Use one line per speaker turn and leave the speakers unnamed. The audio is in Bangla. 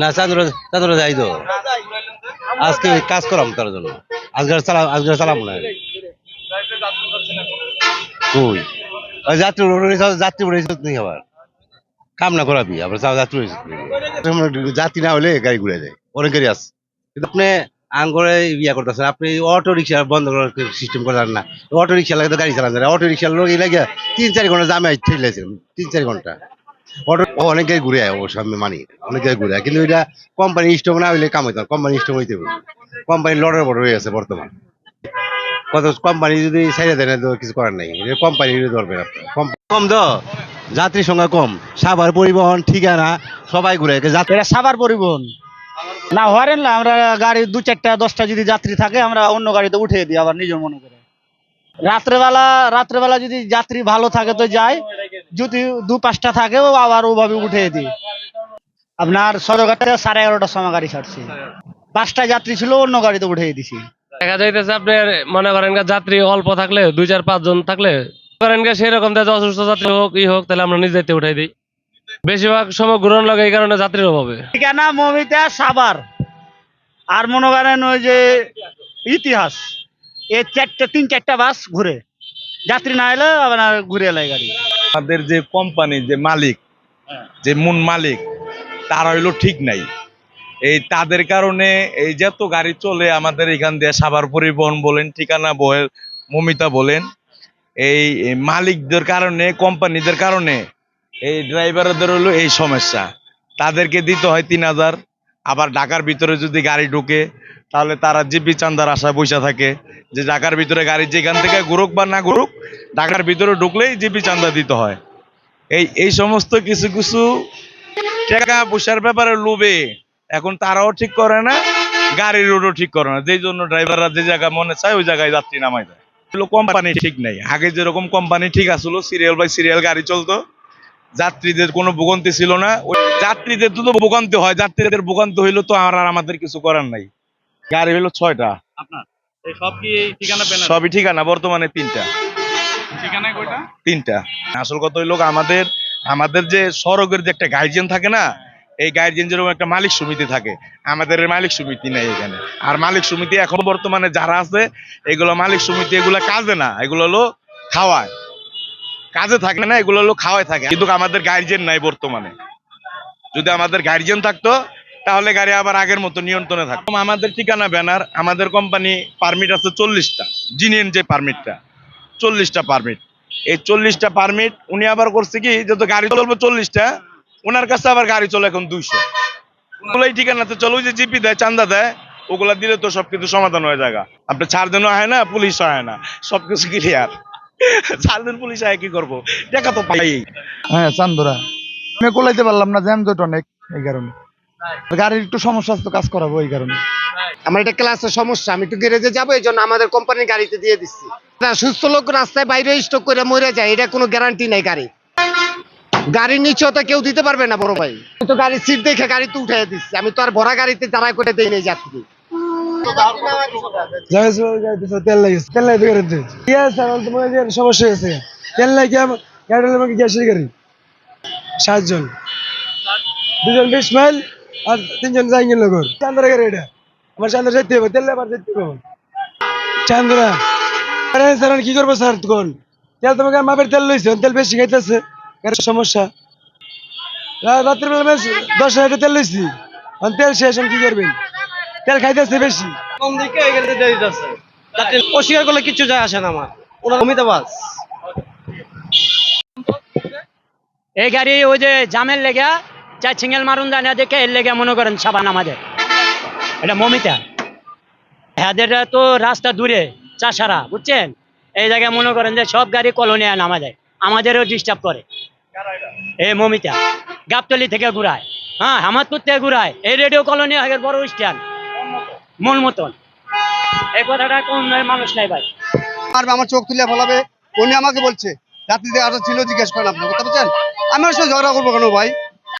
না চাঁদুরা চাঁদুরা যাই তো আজকে কাজ করাম তার জন্য। আজকে চালাম আজকে চালাম না। কই? ওই যাত্রী যাত্রী উড়ে নেই আবার। কাম না করাবি আবার যাত্রী যাত্রী না হলে গাড়ি ঘুরে যায়। অনেক গাড়ি আছে। কিন্তু আপনি আঙ্গরে ইয়া করতেছেন আপনি অটো রিক্সা বন্ধ করার সিস্টেম করেন না। অটো রিক্সা লাগে তো গাড়ি চালান যায় অটো রিক্সার লোক লাগে তিন চার ঘণ্টা জামে ঠেলেছিলাম তিন চার ঘণ্টা। অটো অনেক ঘুরে অবশ্য আমি মানি অনেক ঘুরে কিন্তু এটা কোম্পানি স্টক না হইলে কাম হইতো কোম্পানি স্টক হইতে কোম্পানি লড়ের বড় হয়ে আছে বর্তমান। কত কোম্পানি যদি ছেড়ে দেয় না তো কিছু করার নাই। কোম্পানি ধরবেন আপনার কম- কম তো যাত্রীর সংখ্যা কম। সাভার পরিবহন ঠিকানা সবাই ঘুরে যাত্রী
এটা সাভার পরিবহন। না হরেন না আমরা গাড়ি দু চারটা দশটা যদি যাত্রী থাকে আমরা অন্য গাড়িতে উঠিয়ে দিই আবার নিজের মনে করে। রাত্রেবেলা রাত্রেবেলা যদি যাত্রী ভালো থাকে তো যায়। যদি দু পাঁচটা থাকেও আবার ওভাবে উঠিয়ে দিই আপনার সদরঘাটে সাড়ে এগারোটার সময় গাড়ি ছাড়ছি। পাঁচটা যাত্রী ছিল অন্য গাড়িতে উঠিয়ে দিছি।
দেখা যাইতেছে আপনার মনে করেন যাত্রী অল্প থাকলে দুই চার পাঁচ জন থাকলে করেন গা সেরকম অসুস্থ যাত্রী হোক ই হোক তাহলে আমরা নিজেতে উঠাই দিই। বেশিরভাগ সময় গ্রহণ লাগে এই কারণে যাত্রীর অভাবে।
ঠিকানা মমিতা সাবার আর মনে করেন ওই যে ইতিহাস। এই চারটে, তিন চারটা বাস ঘুরে। যাত্রী না এলে আপনার ঘুরে এলাই গাড়ি।
আমাদের যে কোম্পানি যে মালিক, যে মূল মালিক, তারা হইল ঠিক নাই। এই তাদের কারণে এই যত গাড়ি চলে আমাদের এখান দিয়ে সাভার পরিবহন বলেন, ঠিকানা বলেন মমিতা বলেন, এই এই মালিকদের কারণে, কোম্পানিদের কারণে এই ড্রাইভারদের হলো এই সমস্যা। তাদেরকে দিতে হয় তিন হাজার, আবার ঢাকার ভিতরে যদি গাড়ি ঢুকে তাহলে তারা জিপি চান্দার আশায় বসে থাকে যে ঢাকার ভিতরে গাড়ি যেখান থেকে ঘুরুক বা না ঘুরুক, ঢাকার ভিতরে ঢুকলেই জিপি চান্দা দিতে হয়। এই এই সমস্ত কিছু কিছু টাকা পয়সার ব্যাপারে লোভে। এখন তারাও ঠিক করে না, গাড়ির রোডও ঠিক করে না। যেই জন্য ড্রাইভাররা যে জায়গায় মনে চায়, ওই জায়গায় যাত্রী নামাই দেয়। কোম্পানি ঠিক নাই। আগে যেরকম কোম্পানি ঠিক আসলো সিরিয়াল বাই সিরিয়াল গাড়ি চলতো। যাত্রীদের কোনো ভোগান্তি ছিল না। ওই যাত্রীদের তো ভোগান্তি হয়, যাত্রীদের ভোগান্তি হইল তো আর আমাদের কিছু করার নাই। গাড়ি হইল ছয়টা।
সব কি এই ঠিকানা পেন
সবই ঠিকানা বর্তমানে তিনটা।
কয়টা?
তিনটা। আসল কথা হইল আমাদের আমাদের যে সড়কের যে একটা গার্জিয়ান থাকে না এই গার্জিয়ান যেরকম একটা মালিক সমিতি থাকে আমাদের মালিক সমিতি নাই এখানে। আর মালিক সমিতি এখন বর্তমানে যারা আছে এগুলো মালিক সমিতি এগুলো কাজে না এগুলো হলো খাওয়ায়। কাজে থাকে না এগুলো হলো খাওয়ায় থাকে। কিন্তু আমাদের গার্জিয়ান নাই বর্তমানে। যদি আমাদের গার্জিয়ান থাকতো তাহলে গাড়ি আবার আগের মতো নিয়ন্ত্রণে থাকতো আমাদের ঠিকানা ব্যানার, আমাদের কোম্পানি পারমিট আছে চল্লিশটা, জিনিয়ান যে পারমিটটা চল্লিশটা পারমিট এই চল্লিশটা পারমিট উনি আবার করছে কি যত গাড়ি চলবে চল্লিশটা ওনার কাছে আবার গাড়ি চলে এখন দুইশো। ওগুলো এই ঠিকানাতে চলো যে জিপি দেয়, চান্দা দেয়, ওগুলা দিলে তো সবকিছু সমাধান হয়ে যায় আপনি চার দিনও হয় না পুলিশ হয় না, সবকিছু ক্লিয়ার চার দিন পুলিশ আয় কি করব? টাকা তো পাই
হ্যাঁ চান্দুরা। আমি কোলাইতে পারলাম না, জ্যাম জট অনেক এই কারণে। গাড়ির একটু সমস্যা আছে তো কাজ করাবো এই কারণে।
আমার এটা ক্লাসের সমস্যা আমি একটু গ্যারেজে যাব এই জন্য আমাদের কোম্পানির গাড়িতে দিয়ে দিচ্ছি। না, সুস্থ লোক রাস্তায় বাইরে স্টক করে মরে যায় এটা কোনো গ্যারান্টি নাই গাড়ি। গাড়ির নিশ্চয়তা কেউ দিতে পারবে না বড় ভাই। তো গাড়ির সিট দেখে গাড়িতে উঠে দিচ্ছি আমি তো আর ভরা গাড়িতে দাঁড়ায় করে দেই নাই যাত্রী।
তেল তেল লাগিয়ে গাড়িতে ঠিক আছে? স্যার তোমার সমস্যা হয়েছে। তেল লাগিয়ে গাড়ি আমাকে গ্যাসের গাড়ি? সাতজন। দুজন বিশ মাইল। আর তিনজন জাইঙ্গেল নগর চান্দরা গাড়ি এটা আমার চান্দরা যেতে হবে তেল আবার যেতে হবে। চান্দরা আরে স্যার কি করব স্যার তখন? তেল তোমাকে মাপের তেল লইছে তেল বেশি খাইতেছে। গাড়ির সমস্যা। রাত্রিবেলা বেশ দশ হাজার তেল লইছি। তেল শেষ এখন কি করবেন? তেল খাইতেছে বেশি।
কম দিকে গাড়িতে দিয়ে দিতেছে অস্বীকার করলে কিচ্ছু যায় আসে না আমার। ওনার অমিতা বাস এই গাড়ি ওই যে জামের লেগা চাই সিঙ্গেল মারুন দেয় না দেখে এর লেগে মনে করেন সাবান আমাদের। এটা মমিতা। হ্যাঁ তো রাস্তা দূরে, চাষারা, বুঝছেন? এই জায়গায় মনে করেন যে সব গাড়ি কলোনি আন আমাদের, আমাদেরও ডিস্টার্ব করে। এ মমিতা, গাবতলি থেকে ঘুরায়। হ্যাঁ হামাদপুর থেকে ঘুরায়। এই রেডিও কলোনি আগের বড় স্ট্যান্ড। মন মতন। এই কথাটা কোন মানুষ নাই ভাই।
আর আমার চোখ তুলে ফলাবে। উনি আমাকে বলছে যাত্রীদের আরও ছিল, জিজ্ঞেস করেন আপনি, কথা বলছেন আমি সাথে ঝগড়া করব কেন ভাই?